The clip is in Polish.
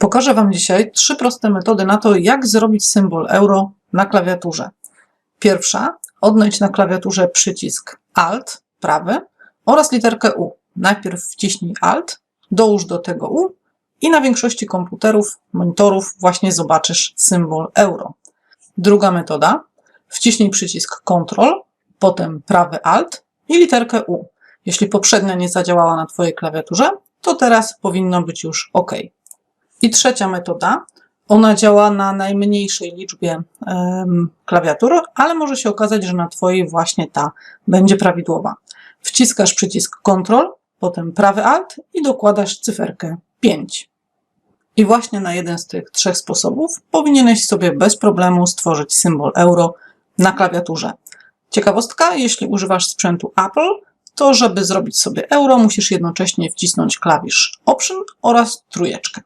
Pokażę Wam dzisiaj trzy proste metody na to, jak zrobić symbol euro na klawiaturze. Pierwsza, odnajdź na klawiaturze przycisk Alt, prawy, oraz literkę U. Najpierw wciśnij Alt, dołóż do tego U i na większości komputerów, monitorów właśnie zobaczysz symbol euro. Druga metoda, wciśnij przycisk Ctrl, potem prawy Alt i literkę U. Jeśli poprzednia nie zadziałała na Twojej klawiaturze, to teraz powinno być już OK. I trzecia metoda, ona działa na najmniejszej liczbie klawiatur, ale może się okazać, że na Twojej właśnie ta będzie prawidłowa. Wciskasz przycisk Ctrl, potem prawy Alt i dokładasz cyferkę 5. I właśnie na jeden z tych trzech sposobów powinieneś sobie bez problemu stworzyć symbol euro na klawiaturze. Ciekawostka, jeśli używasz sprzętu Apple, to żeby zrobić sobie euro, musisz jednocześnie wcisnąć klawisz Option oraz trójeczkę.